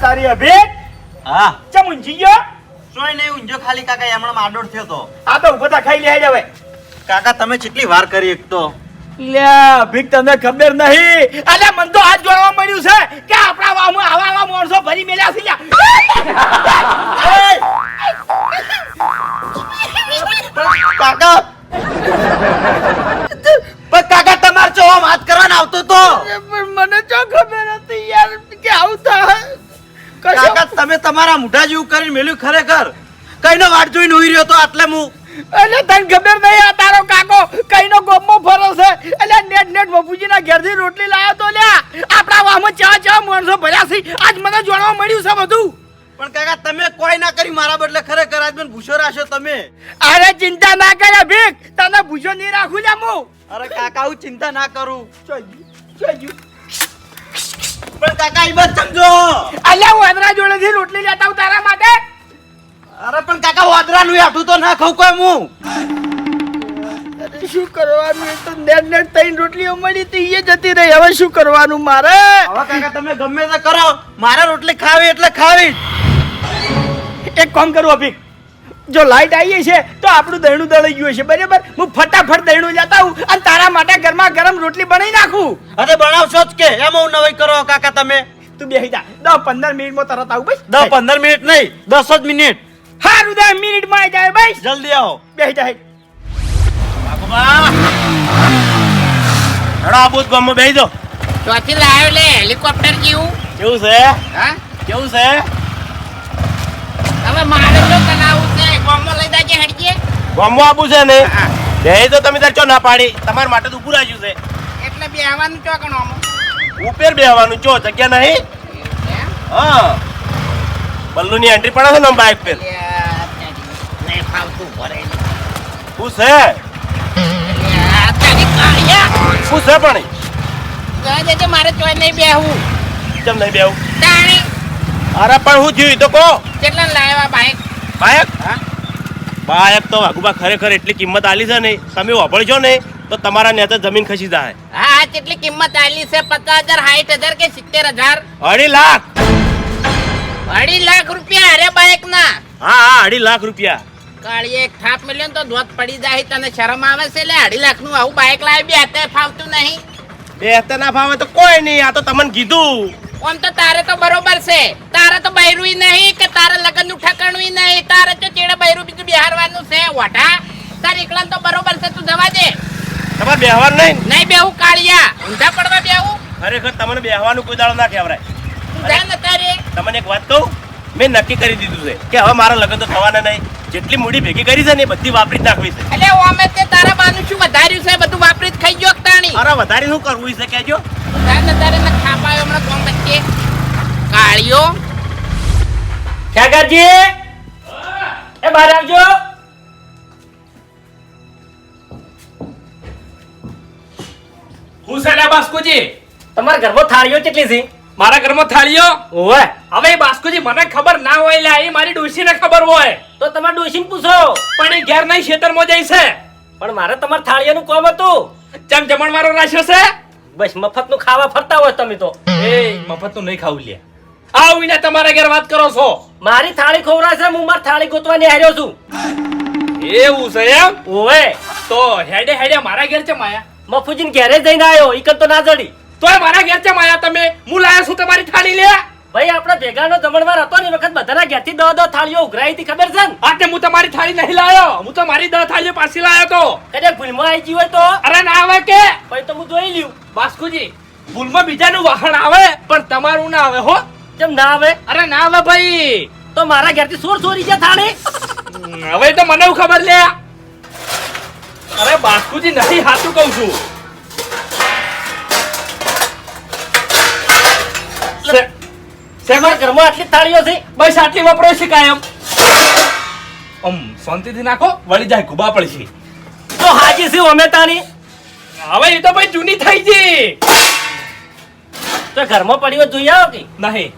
તારી અભે હા. ચમ ઊંઘી ગયો? સોય નહીં ઊંઝો ખાલી કાકા એમણે માડોડ થયો તો. આ તો ઉભતા ખાઈ લે હવે. કાકા તમે કેટલી વાર કરી એક તો? લે ભીખ તમને ખબર નહીં. અલે મન તો આજ જોવા મળ્યું છે કે આપણા આવા આવા માણસો ભરી મેલ્યા છે કાકા. પણ કાકા તમારે જો વાત કરવાના આવતો તો? મને ચો ખબર હતી યાર કે આવું થાય? કશો કાકા તમે તમારા મુઠા જેવું કરીને મેલ્યું ખરેખર. કઈનો વાટ જોઈને ઉઈ રહ્યો તો આટલે હું એટલે તને ખબર નહીં આ તારો કાકો કઈનો ગોમો ફરો છે? એટલે નેટ નેટ બાપુજીના ઘેરથી રોટલી લાવ્યો તો લ્યા. આપણા વાહમાં ચા ચા માણસો ભર્યા છે. આજ મને જાણવા મળ્યું છે બધું. પણ કાકા તમે કોઈ ના કરી મારા બદલે ખરેખર આજ મને ભૂસો રાખ્યો તમે. અરે ચિંતા ના કરે ભીખ. તને ભૂસો નહીં રાખું લ્યા હું અરે કાકા હું ચિંતા ના કરું. ચોજ્યું, ચોજ્યું. પણ કાકા એ બસ સમજો. અલ્યા વાદરા જોડેથી રોટલી લેતા હું તારા માટે. અરે પણ કાકા વાદરાનું આઠું તો ના ખાવ કોઈ હું શું કરવાનું? એ તો નેટ નેટ ત્રણ રોટલીઓ મળી હતી એ જતી રહી. હવે શું કરવાનું મારે? હવે કાકા તમે ગમે તે કરો. મારે રોટલી ખાવી એટલે ખાવી. એક કામ કરું અભિક. જો લાઈટ આવી છે તો આપણું દહીણું દળી ગયું છે બરાબર? હું ફટાફટ દહીણું જતા હું અને તારા માટે ગરમા ગરમ રોટલી બનાવી નાખું. અરે બનાવશો જ કે એમ હું નવાઈ કરો કાકા તમે. તું બેહી જા. દસ પંદર મિનિટમાં તરત આવું ભાઈ દસ પંદર મિનિટ નહીં દસ જ મિનિટ. હારું દસ મિનિટમાં આવી જાય ભાઈ જલ્દી આવો. બેસી જાય હેડો. આ બુથ ગામમાં બેહી જાઓ. ચોથી લાવ્યો લે હેલિકોપ્ટર કેવું કેવું છે? હા? કેવું છે? હવે મારે ગામમાં લઈ જાજે હટજે ગામમાં આવું છે ને? બે તો તમે તાર ચો ના પાડી. તમારા માટે તો ઉભું રાખ્યું છે. એટલે બેહવાનું ચોકણો ઉપર બેહવાનું ચો જગ્યા નહીં? હા. બલ્લુ ની એન્ટ્રી પડે છે ને બાઇક પર? નહીં ફાવતું ભરે. શું છે? શું છે પણ? જજે મારે ચોય નહીં બેહવું. કેમ નહીં બેહવું? તાણી. અરે પણ હું થયું તો કહો. કેટલા લાવ્યા બાઈક? બાયક હા. બાયક તો વાઘુબા ખરેખર એટલી કિંમત આલી છે ને તમે વાપરજો ને તો તમારા નેતા જમીન ખસી જાય. હા કેટલી કિંમત આલી છે? પચાસ હજાર સાઠ હજાર કે સિત્તેર હજાર? અઢી લાખ. અઢી લાખ રૂપિયા અરે બાઈક ના હા હા અઢી લાખ રૂપિયા. કાળી એક થાપ મળ્યો તો ધોત પડી જાય તને શરમ આવે છે? એટલે અઢી લાખનું આવું બાઈક લાવી બે હાથે ફાવતું નહીં. બે અત્યારે ના ફાવે તો કોઈ નહીં આ તો તમને કીધું. આમ તો તારે તો બરોબર છે. તારે તો બૈરું નહીં કે તારે લગ્નનું ઠકાણું નહીં. તારે તો ચેડે બૈરું બીજું બિહારવાનું છે વઢા. તારે એકલા તો બરોબર છે તું જવા દે. તમારે બેહવાનું નહીં? નહીં બેહું કાળિયા. ઊંધા પડવા બેહું. ખરેખર તમને બેહવાનું કોઈ દાડો ના કહેવાય. તું જા ને તારે. તમને એક વાત કહું? મેં નક્કી કરી દીધું છે કે હવે મારા લગ્ન તો થવાના નહીં. જેટલી મૂડી ભેગી કરી છે ને બધી વાપરી જ નાખવી છે. એટલે અમે તે તારા બાનું શું વધાર્યું છે? બધું વાપરી જ ખાઈ ગયો તાણી અરે વધારે શું કરવું છે કેજો તારે તારે ને ખાપાયો હમણાં કોણ બચ્ચે કાળિયો ઠાકરજી એ બહાર આવજો. હું બાસ્કુજી? તમારા ઘરમાં થાળીઓ કેટલી છે? મારા ઘરમાં થાળીઓ? ઓય હવે બાસ્કુજી મને ખબર ના હોય લે એ મારી ડોશીને ખબર હોય. તો તમારે ડોશીને પૂછો. પણ એ ઘેર નહીં ખેતરમાં જાય છે. પણ મારે તમારે થાળીઓનું કોમ હતું. ચમ જમણવારો રાખ્યો છે? બસ મફતનું ખાવા ફરતા હોય તમે તો. એ મફતનું નહીં ખાવું લ્યા આવીને તમારા ઘેર વાત કરો છો. મારી થાળી છે હું મારી થાળી ગોતવાની હાર્યો છું. એવું છે એમ? ઓવે. તો હેડે હેડે મારા ઘેર છે માયા મફુજીન ઘેરે જઈને આવ્યો ઈકન તો ના જડી. તોય મારા ઘેર છે માયા તમે? હું લાયો છું તમારી થાળી લે. ભાઈ આપણા ભેગાનો દમણવાર હતો ને વખત બધાના ઘેરથી દહ દહ થાળીઓ ઉઘરાઈ હતી ખબર છે? ને આજે હું તમારી થાળી નહીં લાયો. હું તો મારી દહ થાળીઓ પાછી લાયો તો. કદાચ ભૂલમાં આવી ગઈ હોય તો? અરે ના આવે કે. ભાઈ તો હું જોઈ લ્યું. બાસ્કુજી ભૂલમાં બીજાનું વાહન આવે પણ તમારું ના આવે હો. કેમ ના આવે? અરે ના આવે ભાઈ. તો મારા ઘેરથી સોર સોરી છે થાળી? હવે તો મને ખબર લે અરે બાસ્કુજી નથી હાથું કહું છું. તમારા ઘરમાં આટલી થાળીઓ છે? બસ આટલી વપરાય છે કાયમ. આમ શાંતિથી નાખો વળી જાય ગુબા પડશે તો હાજી છે અમે તાની હવે એ તો ભાઈ જૂની થઈ ગઈ તો ઘરમાં પડી હોય જોઈ આવો કે? નહીં.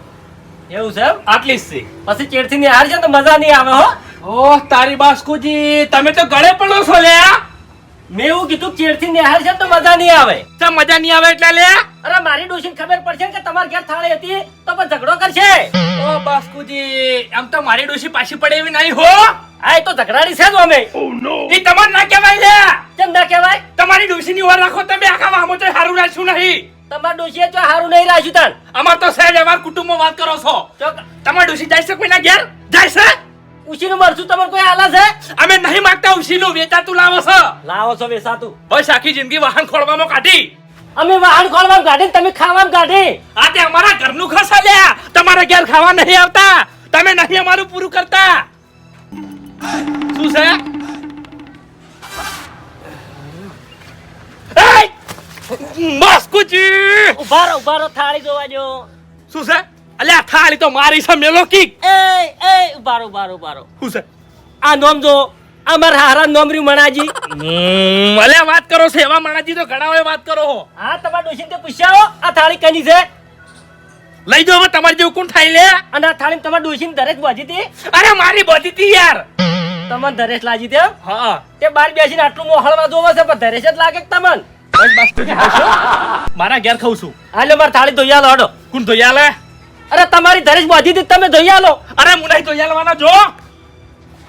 એવું છે આટલી જ છે. પછી ચેડથી નિહાર છે તો મજા નહીં આવે હો. ઓહ તારી બાસ્કુજી તમે તો ગળે પડો છો લે મેં એવું કીધું ચેડથી નિહાળ છે તો મજા નહીં આવે. તો મજા નહીં આવે એટલે લે. અરે મારી ડોશીને ખબર પડશે કે તમાર ઘેર થાળી હતી તો પણ ઝઘડો કરશે. બાસ્કુજી આમ તો મારી ડોશી પાછી પડે એવી નહીં હો. આ એ તો ઝઘડાડી છે જ અમે. એ તમાર ના કહેવાય લે. કેમ ના કહેવાય? તમારી ડોશીની ઓર રાખો તમે આખા વામો તો સારું રાખ્યું નહીં. તમાર ડોશીએ તો સારું નહીં રાખ્યું તાન. અમાર તો સહેજ અમાર કુટુંબમાં વાત કરો છો. તમાર ડોશી જાય છે કોઈના ઘેર? જાય છે? ઉશીનું મરશું તમારે કોઈ આલા છે? અમે નહીં માંગતા વેચા વેચાતું લાવો છો. લાવો છો વેસાતું બસ આખી જિંદગી વાહન ખોળવામાં કાઢી. અમે વાહન ખોળવામાં કાઢી તમે ખાવામાં કાઢી. આ તે અમારા ઘરનું ખસા લ્યા. તમારા ઘેર ખાવા નહીં આવતા. તમે નહીં અમારું પૂરું કરતા. શું છે? એય! ઉભારો ઊભા રહો ઊભા રહો થાળી જોવા જો શું છે? અલ્યા થાળી તો મારી છે મેલો કીક. એ એ બારો બારો બારો હું છે? આ નોમ જો અમાર હારા નોમ રહ્યું મણાજી અલ્યા વાત કરો છે એવા માણાજી તો ઘણા હોય વાત કરો હો. હા તમાર ડોશીને પૂછ્યા આ થાળી કની છે? લઈ જાઓ હવે તમારી જેવું કોણ થાય લે? અને આ થાળી તમાર ડોશીને દરેક બાજી હતી? અરે મારી બધી હતી યાર. તમને દરેશ લાજી દે હા. તે બાર બેસીને આટલું મોહળવા જોવે છે પણ દરેશ જ લાગે તમને. બસ બસ મારા ઘેર ખાઉં છું. હાલે મારા થાળી ધોયા લાડો કોણ ધોયા યાલે અરે તમારી દરેશ બાજી હતી તમે જોઈ આલો. અરે હું નહીં જોઈ આલવાના જો.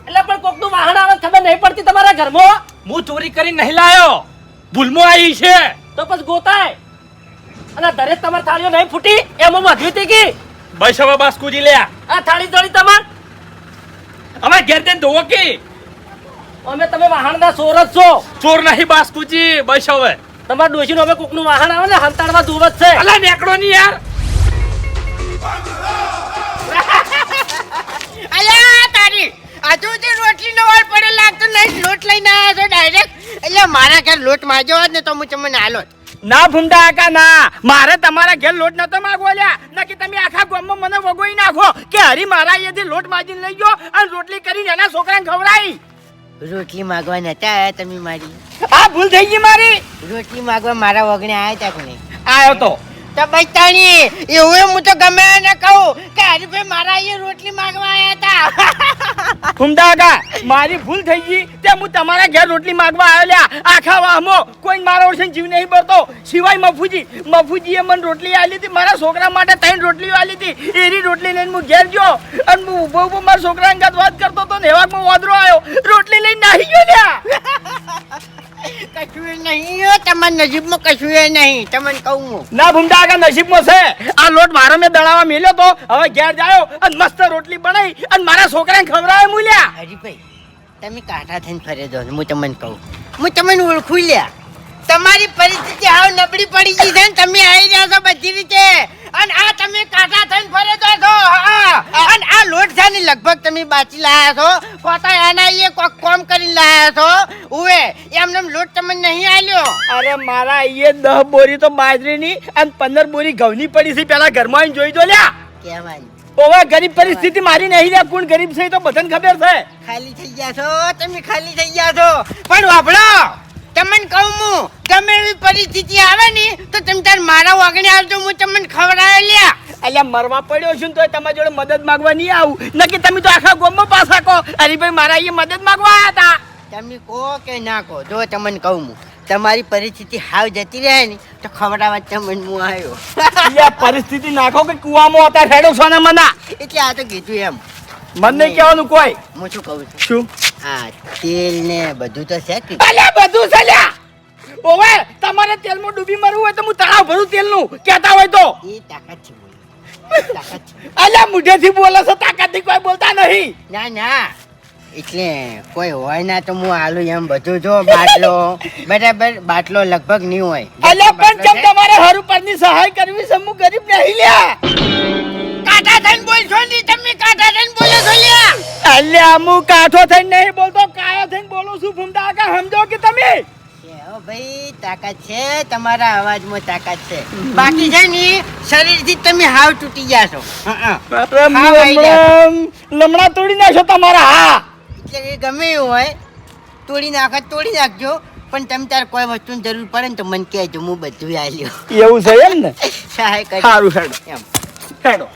એટલે પણ કોકનું વાહન આવે ખબર નહીં પડતી તમારા ઘરમાં. હું ચોરી કરી નહીં લાયો. ભૂલમાં આવી છે. તો પછી ગોતાય. અને દરેશ તમારી થાળીઓ નહીં ફૂટી એમાં વધ્યું હતી કે? બસ હવે બાસ્કુજી લે. આ થાળી જોડી તમાર. હવે ઘેર જઈને ધોવો કે? અમે તમે વાહનના ચોર જ છો. ચોર નહીં બાસ્કુજી બસ હવે તમારા ડોશીનું અમે કોકનું વાહન આવે ને હંતાડવા દૂર જ છે. અલા નેકડો નહીં યાર. અલ્યા તારી હજુ જે રોટલી નો વાળ પડે લાગતો નહીં. લોટ લઈને આવ્યા છો ડાયરેક્ટ એટલે મારા ઘર લોટ માજો હોત ને તો હું તમને આલો ના ભૂમતા કાકા ના. મારે તમારા ઘેર લોટ નતો માગવો લ્યા નકી તમે આખા ગામમાં મને વગોઈ નાખો કે હરી મારા અહીંયાથી લોટ માજીને લઈ ગયો અને રોટલી કરીને એના છોકરાને ખવડાવી. રોટલી માગવા નતા આયા તમે મારી. આ ભૂલ થઈ ગઈ મારી. રોટલી માગવા મારા વગણે આયા તા કોને? આયો તો. તો બચતાની, એવું હું તો ગમે એને કહું કે હરીભાઈ મારા અહીંયા રોટલી માગવા આવ્યા હતા કાકા, મારી ભૂલ થઈ ગઈ. તે હું તમારા ઘેર રોટલી માગવા આવ્યો આખા વાહમો કોઈ મારા ઓળખે જીવ નહીં ભરતો સિવાય મફુજી, મફુજીએ મને રોટલી આલી હતી. મારા છોકરા માટે ત્રણ રોટલીઓ આલી હતી. એની રોટલી લઈને હું ઘેર ગયો અને હું ઊભો ઊભો મારા છોકરા અંગાત વાત કરતો હતો ને એવામાં વાદરો આવ્યો રોટલી લઈને નાહી ગયો લ્યા. કશું નહીં તમારા નજીબમાં કશું એ નહીં તમને કહું હું ના ભૂમતા કાકા નસીબમાં છે આ લોટ મારો મેં દળાવા મેલ્યો તો હવે ઘેર જાયો અને મસ્ત રોટલી બનાવી અને મારા છોકરાને ખવડાવે મૂલ્યા હરીભાઈ તમે કાંઠા થઈને ફરે દો હું તમને કહું હું તમને ઓળખું લ્યા તમારી પરિસ્થિતિ હાવ નબળી પડી ગઈ છે ને તમે આવી રહ્યા છો બધી રીતે અને આ તમે કાંઠા થઈને ફરે દો છો. અને આ લોટ છે ને લગભગ તમે બાચી લાયા છો પોતા એના એ કોક કોમ કરીને લાયા છો? ઉવે એમને એમ લોટ તમને નહીં આલ્યો? અરે મારા અહીંયા દહ બોરી તો બાજરીની અને પંદર બોરી ઘઉંની પડી છે. પેલા ઘરમાં આવીને જોઈ જો લ્યા. કહેવાની ઓવે ગરીબ પરિસ્થિતિ મારી નહીં લ્યા. કોણ ગરીબ છે એ તો બધાને ખબર છે. ખાલી થઈ ગયા છો? તમે ખાલી થઈ ગયા છો. પણ વાપડો તમને કહું હું તમે એવી પરિસ્થિતિ આવે ને તો તમે તાર મારા વાગણે આવજો હું તમને ખવડાવે લ્યા. એટલે મરવા પડ્યો છું તો તમારી જોડે મદદ માંગવા નહીં આવું. નક્કી તમે તો આખા ગોમમાં પાછા કહો. અરે ભાઈ મારા અહીંયા મદદ માંગવા આવ્યા હતા. તમે કહો કે ના કહો? જો તમને કહું હું તમારી પરિસ્થિતિ હાવ જતી રહે ને તો ખવડાવવા તમને હું આવ્યો. પરિસ્થિતિ નાખો કે કુવામાં હતા ખેડો છો ને મના. એટલે આ તો કીધું એમ. મને કહેવાનું કોઈ. હું શું કહું છું? શું? આ તેલ ને બધું તો છે કે અલે બધું છે લ્યા. ઓવે તમારે તેલમાં ડૂબી મરવું હોય તો હું તળાવ ભરું તેલનું કહેતા હોય તો. એ તાકાત છે બોલો. તાકાત છે અલ્યા મુઢેથી બોલો છો તાકાતથી કોઈ બોલતા નહીં. ના ના. એટલે કોઈ હોય ના તો હું આલુ એમ બધું જો બાટલો. બરાબર બાટલો લગભગ નહીં હોય. અલ્યા પણ છે? તમારે હરું પરની સહાય કરવી છે? હું ગરીબ નહીં લ્યા. કાંઠા થઈને બોલશો નહીં તમે કાંઠા થઈને બોલો છો લ્યા. અલ્યા અમુ કાઠો થઈને નહીં બોલતો કાયો થઈને બોલું છું. ફૂમતા કે સમજો કે તમે? ભાઈ તાકાત છે તમારા અવાજમાં તાકાત છે. બાકી છે ને શરીરથી તમે હાવ તૂટી ગયા છો. હં, હં. અરે હું હા, ભાઈ હમણાં લમણા તોડી નાખો તમારા હા. એટલે ગમે એવું હોય તોડી નાખો તોડી નાખજો. પણ તમે તાર કોઈ વસ્તુની જરૂર પડે ને તો મને કહેજો હું બધું આલ્યો. એવું છે એમ ને? સહાય કરી સારું હેડો એમ. હેડો.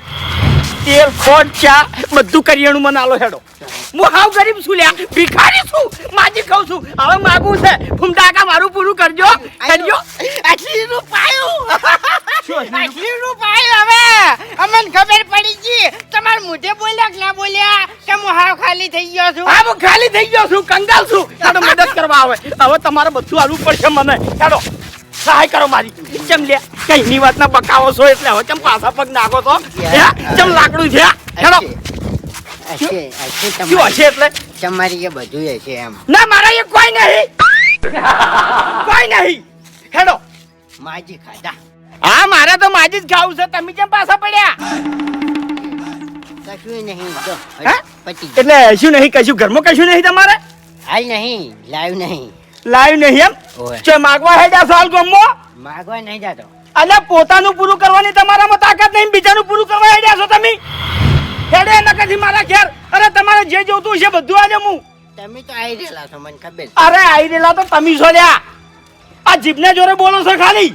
તેલ ખોટ ચા બધું કરિયાણું મને આલો હેડો. હું હાવ ગરીબ છું લ્યા. ભિખારી છું. માજી ખાઉં છું. હવે માગું છે. ફૂમતા કાકા મારું પૂરું કરજો. કરજો. આટલી નું પાયું આટલી નું પાયું હવે. અમને ખબર પડી ગઈ. તમાર મોઢે બોલ્યા કે ના બોલ્યા? કે હું હાવ ખાલી થઈ ગયો છું? હા હું ખાલી થઈ ગયો છું. કંગાલ છું. ચાલો મદદ કરવા આવે. હવે તમારે બધું આલવું પડશે મને. ચાલો સહાય કરો મારી. ચમ લે? કઈની વાતના બકાવો છો એટલે હવે ચમ પાછા પગ નાખો છો? ચમ લાકડું છે? હેડો. શું હશે એટલે? તમારી એ બધું હશે એમ. ના મારા એ કોઈ નહીં. કોઈ નહીં. હેડો. માજી ખાધા. હા મારે તો માજી જ ખાવું છે. તમે કેમ પાછા પડ્યા? કશું નહીં જો. એટલે શું નહીં કશું ઘરમાં કશું નહીં તમારે? હાલ નહીં લાઈવ નહીં. લાઈવ નહીં એમ. છે માગવા હેડ્યા સાલ ગમો માગવા નહીં જાતો. અલ્યા પોતાનું પૂરું કરવાની તમારામાં તાકાત નહીં બીજાનું પૂરું કરવા હેડ્યા છો તમે? હેડે નકથી મારા ઘેર? અરે તમારે જે જોતું છે બધું આજે હું. તમે તો આઈ રેલા છો મને ખબર અરે આઈ રેલા તો તમે છો લ્યા. આ જીભને જોરે બોલો છો ખાલી.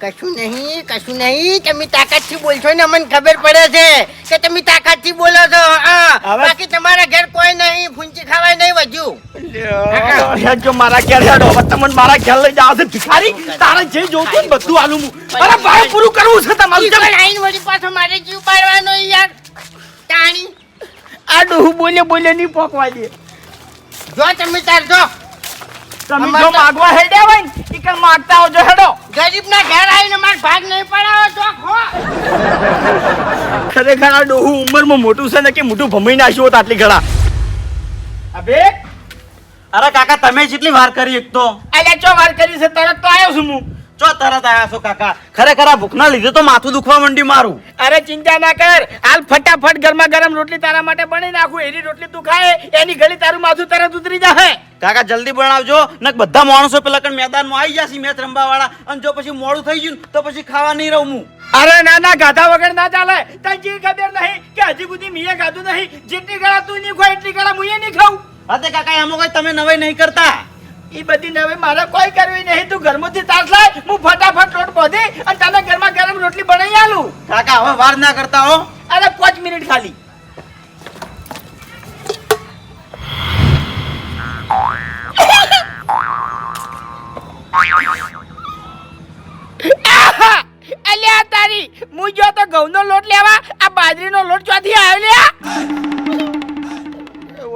કશું નહીં કશું નહીં તમે તાકાતથી બોલશો ને મને ખબર પડે છે કે તમે તાકાતથી બોલો છો હા. બાકી તમારા ઘેર કોઈ નહીં ફૂંચી ખાવાય નહીં વધ્યું જો મારા ઘેર હેડો તમને મારા ઘેર લઈ જાવ છે ભિખારી. તારે જે જોતું ને બધું આલું હું અરે ભાઈ પૂરું કરવું છે તમારું પણ આઈને વળી પાછો મારે જીવ પાડવાનો યાર. તાણી. આ ડોહું બોલે બોલે નહીં પોકવા દે. જો તમે તાર જો. તમે જો માગવા હેડ્યા હોય ને ઈ કણ માગતા આવજો હેડો. ગરીબના ઘેર આવીને માર ભાગ નહીં પડાવો તો ખો. ખરેખર આ ડોહું ઉંમરમાં મોટું છે ને કે મોટું ભમાઈ નાખ્યું હોત આટલી ઘડા? અબે અરે કાકા તમે જેટલી વાર કરી એક તો. અલ્યા ચો વાર કરી છે? તરત તો આવ્યો છું હું. ચો તરત આયા છો કાકા? ખરેખર આ ભૂખના લીધે તો માથું દુખવા માંડી મારું. અરે ચિંતા ના કર. હાલ ફટાફટ ગરમા ગરમ રોટલી તારા માટે બની નાખું. એની રોટલી તું ખાય એની ગળી તારું માથું તરત ઉતરી જાહે. કાકા જલ્દી બનાવજો. ને બધા માણસો પેલા કણ મેદાનમાં આવી જશે મેચ રમવા વાળા અને જો પછી મોડું થઈ ગયું તો પછી ખાવા નહીં રહું હું. અરે ના ના ગાધા વગર ના ચાલે. તને જે ખબર નહીં કે હજી સુધી મીએ ગાધું નહીં? જેટલી ગળા તું નહીં ખવાય એટલી ગળા મુએ નહીં ખાઉં. અરે કાકા એમાં કઈ તમે નવાઈ નહીં કરતા. એ બધી નવે મારે કોઈ કરવી નહીં. તું ઘરમાંથી તાસ લાય હું ફટાફટ લોટ બોધી અને તને ગરમા ગરમ રોટલી બનાવી આલું. કાકા હવે વાર ના કરતા હો. અરે પાંચ મિનિટ ખાલી! અલ્યા તારી હું જો તો ઘઉંનો લોટ લેવા આ બાજરીનો લોટ ચોથી આવ્યો લ્યા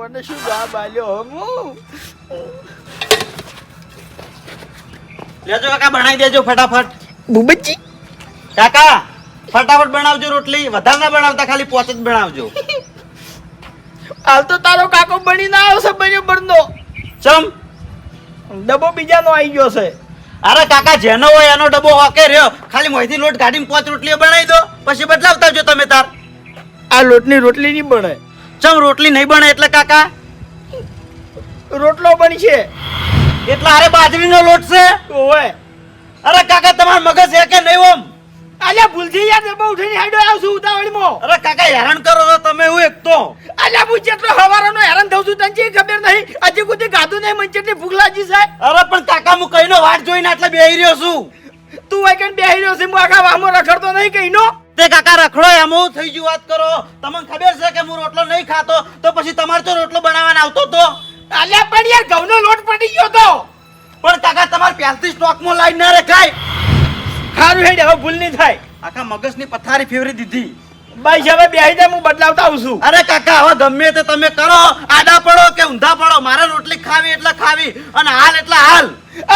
ઓને શું જવાબ આલ્યો હું? લેજો કાકા બનાવી દેજો ફટાફટ. બુબજી. કાકા ફટાફટ બનાવજો રોટલી. વધારે ના બનાવતા ખાલી પોચ જ બનાવજો. હાલ તો તારો કાકો બની ના આવશે બરાબરનો ચમ? ડબ્બો બીજાનો આવી ગયો છે. અરે કાકા જેનો હોય એનો ડબ્બો હોકે રહ્યો. ખાલી મોયથી લોટ કાઢીને પોચ રોટલીઓ બનાવી દો. પછી બદલાવતા આવજો તમે તાર. આ લોટની રોટલી નહીં બને. ચમ રોટલી નહીં બને એટલે કાકા? રોટલો બનશે. એટલે અરે બાજરીનો લોટ છે? ઓવે. અરે કાકા તમાર મગજ છે કે નહીં ઓમ? અલ્યા ભૂલજી યાર ડબ્બો ઉઠીને હેડો આવશું ઉતાવળમાં. અરે કાકા હેરાન કરો છો તમે હું એક તો અલ્યા હું જેટલો હવારાનો હેરાન થઉં છું તને ખબર નહીં? હજી સુધી ગાધું નહીં મને જેટલી ભૂખ લાગી છે. અરે પણ કાકા હું કઈનો વાટ જોઈને આટલે બેહી રહ્યો છું. તું વાગણ બેહી રહ્યો છે હું આખા વામો રખડતો નહીં કઈનો. તે કાકા રખડો એમ હું થઈ ગયું વાત કરો. તમને ખબર છે કે હું રોટલો નહીં ખાતો? તો પછી તમારે તો રોટલો બનાવવાનો આવતો તો? અલ્યા પણ યાર ઘઉંનો લોટ પડી ગયો તો. પણ કાકા તમારે પહેલથી સ્ટોકમાં લાઈન ના રખાય. ખારું હેડ હવે ભૂલ નહીં થાય. આખા મગજની પથારી ફેવરી દીધી. ભાઈ હવે બેહી દે હું બદલાવતા આવું છું. અરે કાકા હવે ગમે તે તમે કરો. આડા પડો કે ઊંધા પડો? મારે રોટલી ખાવી એટલે ખાવી અને હાલ એટલે હાલ.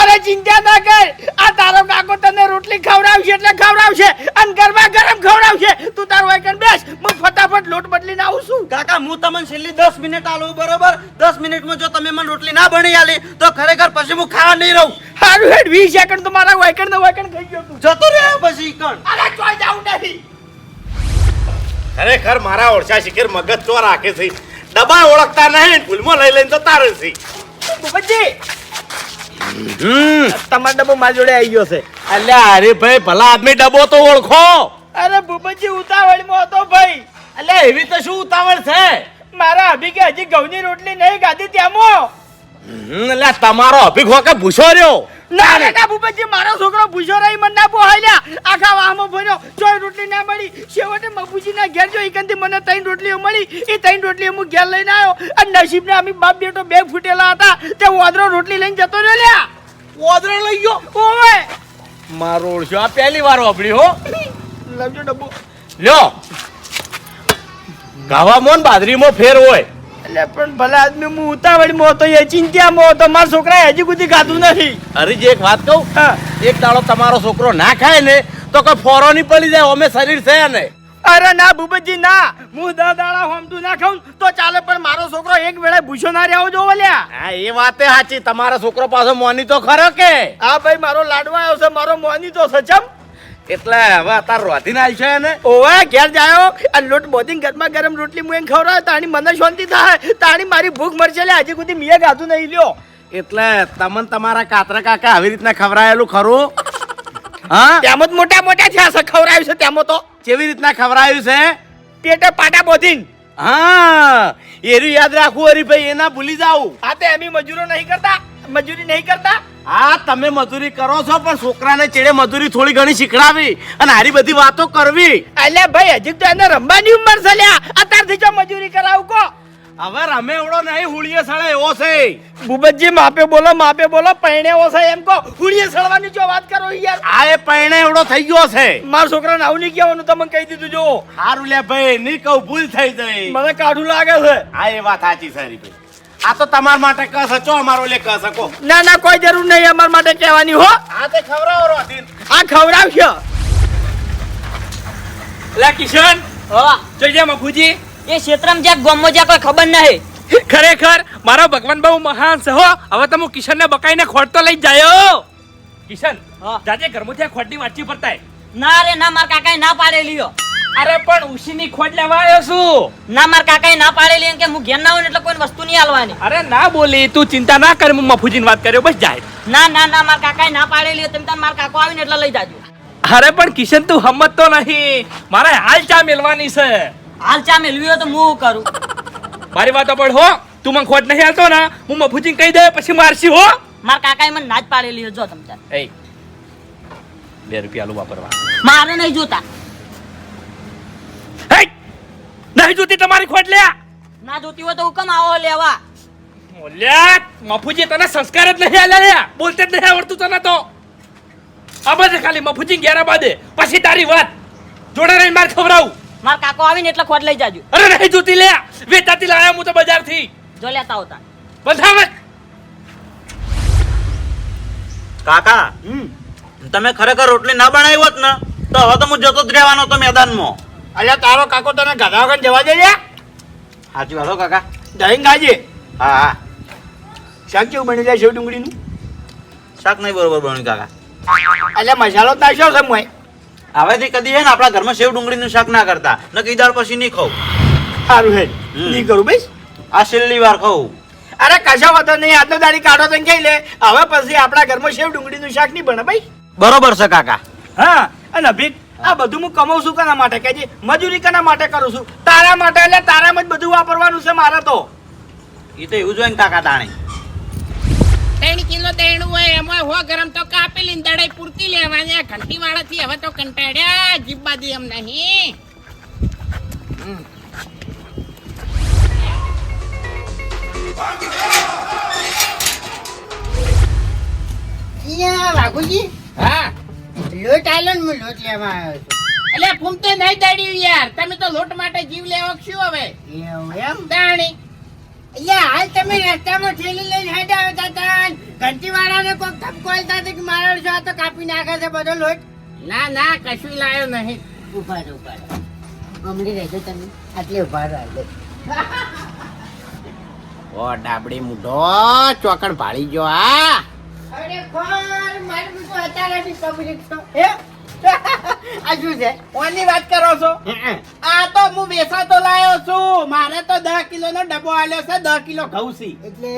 અરે ચિંતા ના કર આ તારો કાકો તને રોટલી ખવડાવશે એટલે ખવડાવશે અને ગરમા ગરમ ખવડાવશે. તું તારો વાગણ બેસ હું ફટાફટ લોટ બદલીને આવું છું. કાકા હું તમને છેલ્લી 10 મિનિટ આલું બરોબર? 10 મિનિટમાં જો તમે મને રોટલી ના બની આલી તો ખરેખર પછી હું ખાવા નહીં રહું. હારું હેડ 20 સેકન્ડ તો મારા વાયકણ ને વાયકણ ખાઈ ગયો તું. જતો રહે પછી કણ અરે કોઈ જાઉં નહીં. ખરેખર મારા ઓળશા શિખર મગજ તો રાખે છે. ડબા ઓળખતા નહીં ભૂલમાં લઈ લઈને તો તારે છે ભૂપતજી તમારો ડબ્બો મારી જોડે આવી ગયો છે. અલ્યા અરે ભાઈ ભલા આદમી ડબ્બો તો ઓળખો. અરે ભૂપતજી ઉતાવળમાં હતો ભાઈ. અલ્યા એવી તો શું ઉતાવળ છે? મારા અભી કે હજી ઘઉંની રોટલી નહીં ખાધી ત્યાંમાં. એટલે અલ્યા તમારો અભિક હો કે ભૂસો રહ્યો. ના ના ભૂપતજી મારો છોકરો ભૂસો રહી મને ના પોહાલ્યા આખા ભર્યો ચોય રોટલી ના મળી છેવટે મફુજીના ઘેર જો એકંદી મને ત્રણ રોટલીઓ મળી. એ ત્રણ રોટલીઓ હું ઘેર લઈને આવ્યો. અને નસીબને અમે બાપ બેટો બે ફૂટેલા હતા. તે ઓદરો રોટલી લઈને જતો રહ્યો લ્યા. ઓદરો લઈ ગયો? ઓવે. મારો ઓળશો. આ પહેલી વાર વાપર્યો હો. લાવજો ડબ્બો. લ્યો. ગાવામાં ને બાજરીમાં ફેર હોય. એટલે પણ ભલા આદમી હું ઉતાવળમાં હતો એ ચિંતામાં હતો. મારા છોકરાએ હજી સુધી ખાધું નથી. હરીજી એક વાત કહું. એક દાડો તમારો છોકરો ના ખાય ને તો કોઈ ફોરો નહીં પડી જાય અમે શરીર છે ને અરે ના ભૂપતજી ના. હું દસ દાડા હોમતું ના ખાઉં તો ચાલે પણ મારો છોકરો એક વેળા ભૂસો ના રહ્યો જોવો લ્યા. હા એ વાતે સાચી. તમારો છોકરો પાછો મોની તો ખરો કે? હા ભાઈ મારો લાડવા આવ્યો છે મારો મોની તો સચમ એટલે હવે અત્યારે રોધીને આવી છે ને ઓવે ઘેર જાયો આ લોટ બોધી ગરમા ગરમ રોટલી મુએ ખવડાવે તાણી મને શાંતિ થાય. તાણી મારી ભૂખ મરશે લે હજી સુધી મિયે ગાધું નહીં લ્યો. એટલે તમને તમારા કાતરા કાકા આવી રીતના ખવરાયેલું ખરું? હા? તેમ જ મોટા મોટા છે ખવડાવ્યું છે તેમ તો. કેવી રીતના ખવરાયું છે? પેટે પાટા બોધીન. હા એરું યાદ રાખવું હરીભાઈ એના ભૂલી જાવ આ તે એમી મજૂરો નહીં કરતા મજૂરી નહીં કરતા. હા તમે મજૂરી કરો છો પણ છોકરાને ચેડે મજૂરી થોડી ઘણી શીખડાવી અને હારી બધી વાતો કરવી. એટલે ભાઈ હજી તો એને રમવાની ઉંમર છે લ્યા. અત્યારથી જો મજૂરી કરાવું કો હવે રમે એવડો નહીં હુળીએ સળે એવો છે. ભૂપતજી માપે બોલો માપે બોલો પૈણે ઓછા એમ કહો. હુળીએ સળવાની જો વાત કરો યાર. આ એ પૈણે એવડો થઈ ગયો છે. મારા છોકરાને આવું નહીં કહેવાનું તમે કહી દીધું જો હારું લે ભાઈ નહીં કહું ભૂલ થઈ જઈ મને કાઢું લાગે છે. આ એ વાત સાચી સારી ભાઈ આ તો તમારા માટે કસ હચો અમારો લે કસ હકો ના ના કોઈ જરૂર નહીં અમારા માટે કહેવાની હો. આ તે ખવરાવો રોધીને આ ખવડાવશે. લે કિશન. જોઈ મફુજી એ ક્ષેત્રમાં જ્યાં ગોમો જ્યાં કોઈ ખબર નહીં. ખરેખર મારો ભગવાન બહુ મહાન છે હો. હવે તો હું કિશન ને બકાઈને ખોટ તો લઈ જાયો. કિશન હા. જાજે ઘરમાં ત્યાં ખોટની વાતચી પડતાય ના રે ના માર કાકાએ ના પાડેલી હો. અરે પણ ઉશીની ખોટ લેવા આવ્યો છું. ના માર કાકાએ ના પાડેલી એમ કે હું ઘેર ના હોય એટલે કોઈ વસ્તુ નહીં આલવાની અરે ના બોલી તું ચિંતા ના કર હું મફુજીની વાત કર્યો બસ જાય. ના ના ના માર કાકાએ ના પાડેલી તમે તાર માર કાકો આવીને એટલે લઈ જાજો. અરે પણ કિશન તું હમત તો નહીં. મારે હાલ ચા મેલવાની છે. હાલ ચા મેળવી હોય તો હું કરું? મારી વાત પણ હો તું મને ખોટ નહીં હાલતો ને હું મફુજી કહી દે પછી મારશી હો. મારા કાકાએ મને નાચ પાડેલી જો તમ તાર. એ બે રૂપિયા આલુ વાપરવા. મારે નહીં જોતા. હે નહીં જોતી તમારી ખોટ લે ના જોતી હોય તો હુકમ આવો લેવા. ઓલ્યા મફુજી તને સંસ્કાર જ નહીં આલ્યા લ્યા. બોલતે જ નહીં આવડતું તને તો. આ બધે ખાલી મફુજી ઘેરા બાદે પછી તારી વાત. જોડે રહી માર ખવડાવું. મારા કાકો આવીને એટલે ખોટ લઈ જાજો. અરે નહીં જોતી લે. વેચાતી લાયા હું તો બજારથી જો લેતા હોતા બંધાવે. કાકા તમે ખરેખર રોટલી ના બનાવી હોત ને તો હવે તો હું જતો જ રહેવાનો હતો મેદાનમાં. અલ્યા તારો કાકો તને ગધા વગર જવા દેજે લ્યા. સાચું હાલો કાકા. દહીં ખાજે. હા હા. શાક કેવું બની જાય સેવ ડુંગળીનું? શાક નહીં બરોબર બન્યું કાકા. અલ્યા મસાલો જ નાખ્યો છે મોય. હવેથી કદી હે ને આપણા ઘરમાં સેવ ડુંગળીનું શાક ના કરતા. ન કઈ દાળ પછી નહીં ખાવ. સારું હે. નહીં કરું ભાઈ આ છેલ્લી વાર ખાવ. અરે કશો વાતો નહીં આજનો દાડી કાઢો તો ખાઈ લે. હવે પછી આપણા ઘરમાં સેવ ડુંગળીનું શાક નહીં બને ભાઈ. બરોબર છે કાકા. હા અને અભિક આ બધું હું કમાઉં છું કના માટે? કે મજૂરી કના માટે કરું છું? તારા માટે એટલે તારામાં જ બધું વાપરવાનું છે મારે તો. એ તો એવું જોઈએ ને કાકા તાણે. ત્રણ કિલો હોય હો ગરમ તો કાપેલી દડાઈ પૂરતી લેવાની ઘંટી વાળાથી હવે તો કંટાળ્યા જીબ્બાદી એમ નહીં. હા. લોટ આલો ને હું લોટ લેવા આવ્યો છું. એટલે ફૂમતે નહીં દડ્યું યાર. તમે તો લોટ માટે જીવ લેવા શું હવે? એવું એમ? દાણી. અહીંયા હાલ તમે રસ્તામાં ઠેલી લઈને હેડા આવતા હતા. ઘંટી વાળાને કોક ધબકો આલતા કે મારો છો તો કાપી નાખે છે બધો લોટ. ના ના કશું લાયો નહીં. ઊભા રહો ઊભા રહો. ગમડી રહેજો તમે. આટલે ઊભા રહો આટલે. ઓ ડાબડી મુઢો ચોકડ ભાળી જો આ અરે ખોર મારું તો અત્યારે બી પબ્લિક તો હે? આ શું છે? કોની વાત કરો છો? આ તો હું વેસાતો લાયો છું. મારે તો દસ કિલો નો ડબ્બો આલ્યો છે દસ કિલો ઘઉસી. એટલે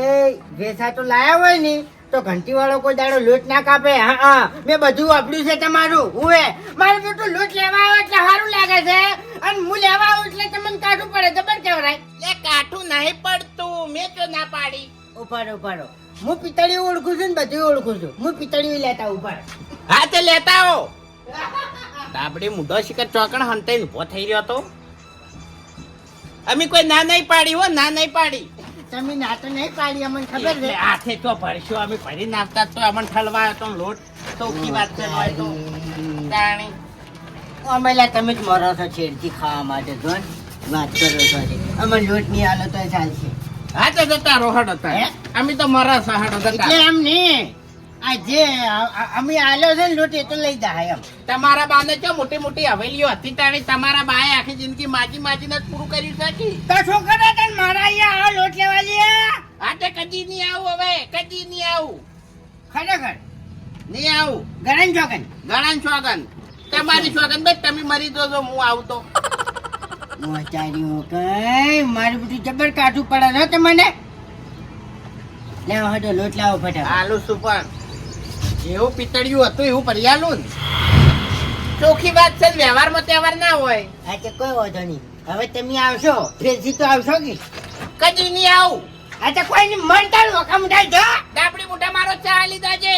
વેસા તો લાયા હોય ને તો ઘંટી વાળો કોઈ દાડો લોટ ના કાપે. હા હા. મેં બધું વાપર્યું છે તમારું. હું એ મારું બેટું લોટ લેવા આવે એટલે સારું લાગે છે. અને હું લેવા આવું એટલે તમને કાઠું પડે. જબર કેવરાય? લે કાઠું નહીં પડતું. મેં તો ના પાડી. ઉપાડો ઉપાડો હું પિતળી ઓળખું છું ને બધું ઓળખું છું. હું પિતળી લેતા ઉપાડ હા તે લેતા આવો. ડાબડી મુઢો શિકાર ચોકણ હંતાઈને ઊભો થઈ રહ્યો હતો. અમે કોઈ ના નહીં પાડી હો ના નહીં પાડી. તમે ના તો નહીં પાડી અમને ખબર છે. એટલે હાથે તો ભરશો અમે ભરી નાખતા તો અમને ઠલવા તો લોટ. ચોખ્ખી વાત છે હોય તો તાણી અમેલા તમે જ મરો છો છેડતી ખાવા માટે જો વાત કરો છો. અમે લોટ નહીં આલો તો ચાલશે. હા તો જતા રોહડ હતા અમે તો મરા સહાડ એટલે હતા એમ નહીં. આ જે આ- આ- અમે આલ્યો છે ને લોટ એ તો લઈ જાય એમ. તમારા બાને કે મોટી મોટી હવેલીઓ હતી તાણી તમારા બાએ આખી જિંદગી માજી માજીને જ પૂરું કર્યું છે કે? તો શું કરે તને મારા અહીંયા આ લોટ લેવા લે હા તે કદી નહીં આવું હવે કદી નહીં આવું. ખરેખર? નહીં આવું. ગણન છોગન ગણન છોગન તમારી છોગન બે તમે મરી જોજો હું આવતો. હું કઈ મારું બધું જબર કાઢવું પડે ને તમને? લેવા હટો લોટ લાવો ફટાફટ. આલુ સુપર. જેવું પિતળિયું હતું એવું પરિયાલું ને ચોખ્ખી વાત છે વ્યવહારમાં તહેવાર ના હોય. હા તો કોઈ વાંધો નહીં. હવે તમે આવશો ફેરથી તો આવશો કે? કદી નહીં આવું. હા તો કોઈ નહીં મન તારું વખા મુઠાઈ જો ડાબડી મોઢા મારો ચા લીધા છે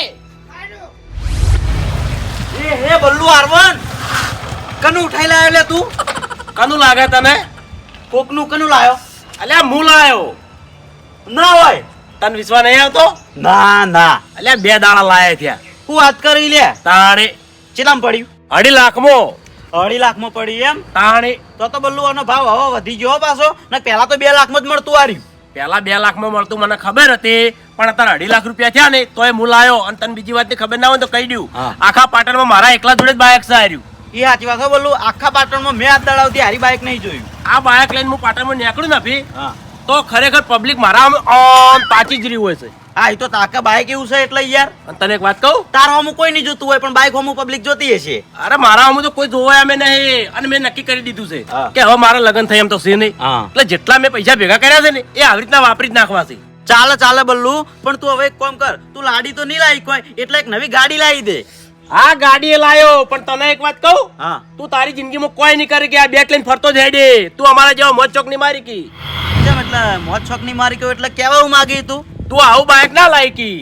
એ હે બલ્લુ આરવન કનું ઉઠાઈ લાયો લે તું? કનું લાગે તને? કોકનું કનું લાયો? અલ્યા હું લાયો. ના હોય. તને વિશ્વાસ નહીં આવતો? ના ના. અલ્યા બે દાણા લાયા થયા. હું વાત કરી લે. તાણે. ચેલામ પડ્યું? અઢી લાખમાં. અઢી લાખમાં પડી એમ? તાણે. તો તો બલ્લુ આનો ભાવ હવે વધી ગયો હો પાછો. ને પહેલા તો બે લાખમાં જ મળતું આર્યું. પેલા બે લાખમાં મળતું મને ખબર હતી. પણ અત્યારે અઢી લાખ રૂપિયા થયા ને તોય હું લાયો. અને તને બીજી વાતની ખબર ના હોય તો કહી દઉં. આખા પાટણમાં મારા એકલા જોડે જ બાયક સે હાર્યું એ સાચી વાત બોલું આખા પાટણમાં મેં હાથ દડાવતી હારી બાઇક નહીં જોયું. આ બાઇક લઈને હું પાટણમાં નીકળું નથી તો ખરેખર પબ્લિક મારા આમ આમ જ રહ્યું હોય છે. હા એ તો તાકા બાઇક એવું છે એટલે યાર. અને તને એક વાત કહું? તાર હોમું કોઈ નહીં જોતું હોય પણ બાઇક હોમું પબ્લિક જોતી હશે. અરે મારા આમ તો કોઈ જોવાય અમે નહીં. અને મેં નક્કી કરી દીધું છે કે હવે મારા લગ્ન થઈ એમ તો છે નહીં. એટલે જેટલા મેં પૈસા ભેગા કર્યા છે ને એ આવી રીતના વાપરી જ નાખવા છે. ચાલે ચાલે બલ્લુ પણ તું હવે એક કામ કર તું લાડી તો નહીં લાવી કોઈ એટલે એક નવી ગાડી લાવી દે. આ ગાડી લાયો પણ તને એક વાત કહું? હા. તું તારી જિંદગીમાં કોઈ નહીં કરે કે આ બેટ લઈને ફરતો જ હેડે તું અમારા જેવા મોજ ચોકની મારી કી. કેમ મોજ ચોકની મારી ગયો એટલે કેવા હું માગી તું? તું આવું બાઇક ના લાયકી.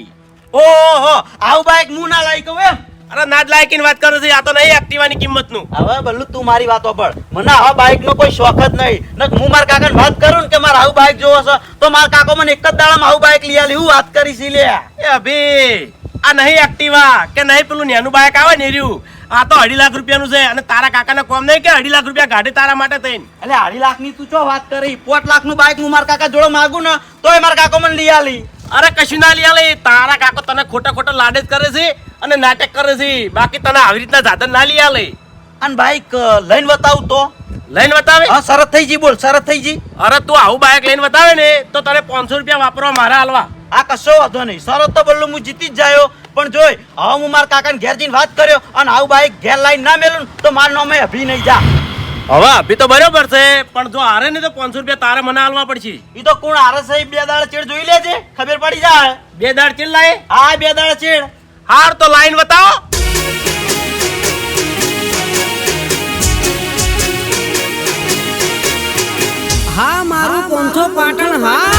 ઓહો આવું બાઇક હું ના લાવી કહું એમ? અરે ના જ લાયકી વાત કરું છું આ તો નહીં એક્ટિવાની કિંમતનું હવે બલ્લુ તું મારી વાતો પર. મને આવા બાઇક નો કોઈ શોખ જ નહીં. ને હું મારા કાકાને વાત કરું ને કે મારે આવું બાઇક જોવો છે તો મારા કાકો મને એક જ દાડામાં આવું બાઇક લઈ આલી હું વાત કરી છી લે. એ અભી આ નહીં એક્ટિવા કે નહીં પેલું નેનું બાઇક આવે ને રહ્યું આ તો અઢી લાખ રૂપિયાનું છે અને તારા કાકાને કોમ નહીં કે અઢી લાખ રૂપિયા ગાડી તારા માટે થઈને. એટલે અઢી લાખની તું ચો વાત કરી? પોત લાખનું બાઇક હું મારા કાકા જોડે માગું ને તોય મારા કાકો મને લઈ આલી. અરે કશું ના લે તારા કાકો તને ખોટા ખોટા લાડે જ કરે છે અને નાટક કરે છે. બાકી તને આવી રીતના સાધન ના લિયા લે. અને બાઈક લઈને બતાવું તો. લઈને બતાવે? હા શરત થઈ જી બોલ શરત થઈ જી અરે તું આવું બાઈક લઈને બતાવે ને તો તારે પાંચસો રૂપિયા વાપરવા મારા હાલવા. આ કશો વાંધો નહીં. શરત તો બોલું હું જીતી જ જાયો. પણ જોઈ હવે હું મારા કાકાને ઘેર જઈને વાત કર્યો અને આવું બાઈક ઘેર લાઈન ના મેલું તો મારું નામે અભી નહીં જા. હવે અભી તો બરોબર છે પણ જો હારે ને તો પાંચસો રૂપિયા તારે મને હાલવા પડશે. ઈ તો કોણ હારે સાહેબ બે દાડા ચેડ જોઈ લેજે ખબર પડી જાય. બે દાડ ચેડ લાય? હા બે દાડા ચેડ. હાર તો લાઈન બતાવો. હા મારું પાટણ હા.